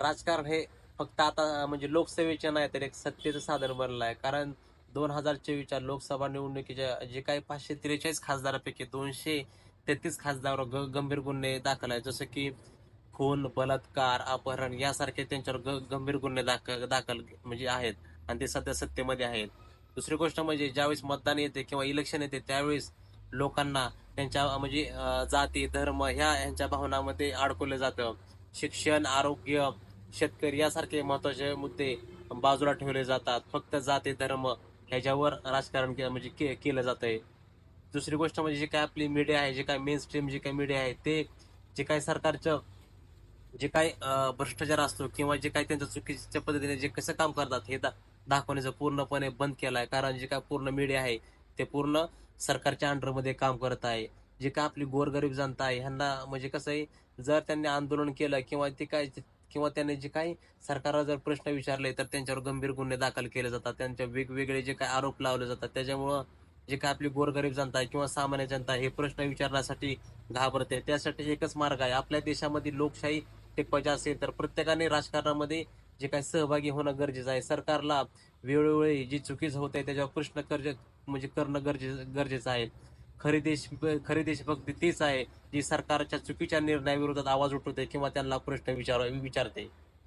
राजकारण हे फक्त आता म्हणजे लोकसेवेचे नाही तर एक सत्तेचं साधन बनलं आहे. कारण दोन हजार चोवीसच्या लोकसभा निवडणुकीच्या जे काही पाचशे त्रेचाळीस खासदारापैकी दोनशे तेहतीस खासदार ग- गंभीर गुन्हे दाखल आहेत. जसं की खून बलात्कार अपहरण यासारखे त्यांच्यावर ग- गंभीर गुन्हे दाखल दाखल म्हणजे आहेत आणि ते सध्या सत्तेमध्ये आहेत. दुसरी गोष्ट म्हणजे ज्यावेळेस मतदान येते किंवा इलेक्शन येते त्यावेळेस लोकांना त्यांच्या म्हणजे जाती धर्म ह्या यांच्या भावनामध्ये अडकवलं जातं. शिक्षण आरोग्य शेतकरी यासारखे महत्त्वाचे मुद्दे बाजूला ठेवले जातात. फक्त जाती धर्म ह्याच्यावर राजकारण केलं म्हणजे के- केलं जात आहे दुसरी गोष्ट म्हणजे जे काय आपली मीडिया आहे जे काय मेन स्ट्रीम जे काय मीडिया आहे ते जे काय सरकारचं जे काय भ्रष्टाचार असतो किंवा जे काय त्यांच्या चुकीच्या पद्धतीने जे कसं काम करतात हे दा- दाखवण्याचं पूर्णपणे बंद केलं आहे कारण जे काय पूर्ण मीडिया आहे ते पूर्ण सरकारच्या अंडरमध्ये काम करत आहे. जे काय आपली गोरगरीब जनता आहे ह्यांना म्हणजे कसं आहे जर त्यांनी आंदोलन केलं किंवा ते काय किंवा त्यांनी जे काही सरकारला जर प्रश्न विचारले तर त्यांच्यावर गंभीर गुन्हे दाखल केले जातात. त्यांच्या वेगवेगळे जे काय आरोप लावले जातात त्याच्यामुळं जे काय आपली गोरगरीब जनता आहे किंवा सामान्य जनता हे प्रश्न विचारण्यासाठी घाबरते. त्यासाठी एकच मार्ग आहे आपल्या देशामध्ये लोकशाही टिकवायची असेल तर प्रत्येकाने राजकारणामध्ये जे काही सहभागी होणं गरजेचं आहे. सरकारला वेळोवेळी जी चुकीचं होत आहे त्याच्यावर प्रश्न कर्ज म्हणजे करणं गरजेचं गरजेचं आहे. खरे देश खरे देशभक्ती तेच आहे जे सरकारच्या चुकीच्या निर्णयाविरोधात आवाज उठवते किंवा त्यांना प्रश्न विचार विचारते